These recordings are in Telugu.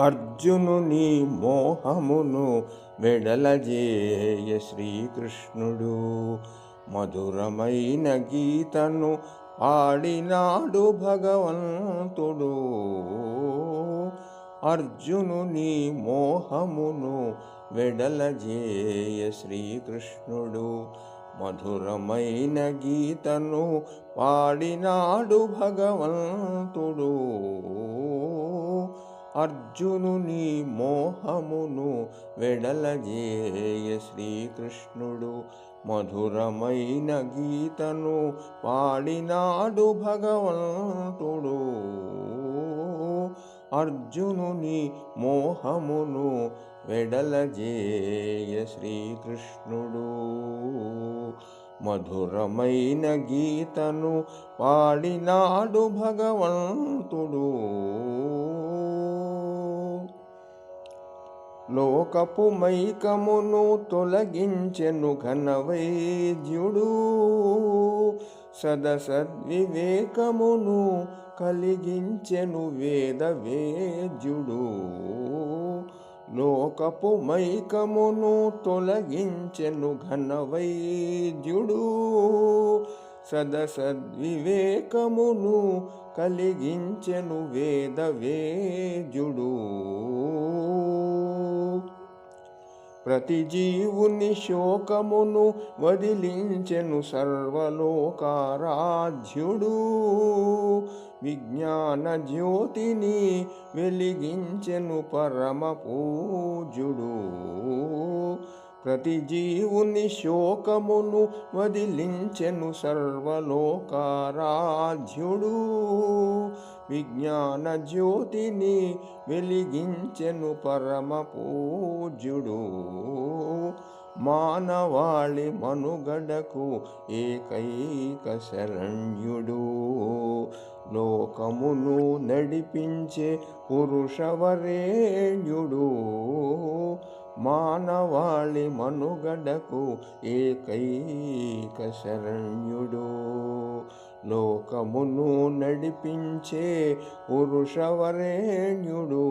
అర్జునుని మోహమును వెడలజేయ శ్రీకృష్ణుడు. మధురమైన గీతను పాడినాడు భగవంతుడు. అర్జునుని మోహమును వెడలజేయ శ్రీకృష్ణుడు. మధురమైన గీతను పాడినాడు భగవంతుడు. అర్జునుని మోహమును వెడలజేయ శ్రీకృష్ణుడు. మధురమైన గీతను పాడినాడు భగవంతుడు. అర్జునుని మోహమును వెడలజేయ శ్రీకృష్ణుడు. మధురమైన గీతను పాడినాడు భగవంతుడు. లోకపు మైకమును తొలగించెను ఘనవైద్యుడు. సదసద్వివేకమును కలిగించెను వేద వేద్యుడు లోకపు మైకమును తొలగించెను ఘనవైద్యుడు సదసద్వివేకమును కలిగించెను వేద వేద్యుడు. ప్రతి జీవుని శోకమును వదిలించెను సర్వలోకారాధ్యుడు విజ్ఞాన జ్యోతిని వెలిగించెను పరమ పూజుడు ప్రతి జీవుని శోకమును వదిలించెను సర్వలోకారాధ్యుడు విజ్ఞాన జ్యోతిని వెలిగించెను పరమ పూజ్యుడు. మానవాళి మనుగడకు ఏకైక శరణ్యుడు. లోకమును నడిపించే పురుషవరేణ్యుడు. మానవాళి మనుగడకు ఏకైక శరణ్యుడు. లోకమును నడిపించే పురుషవరేణ్యుడు.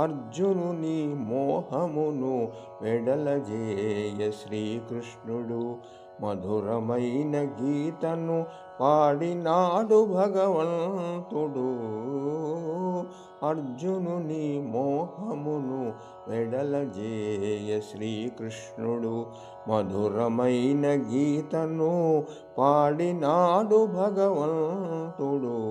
అర్జునుని మోహమును వెడలజేయ శ్రీకృష్ణుడు. మధురమైన గీతను పాడినాడు భగవంతుడు. అర్జునుని మోహమును వెడలజేయ శ్రీకృష్ణుడు. మధురమైన గీతను పాడినాడు భగవంతుడు.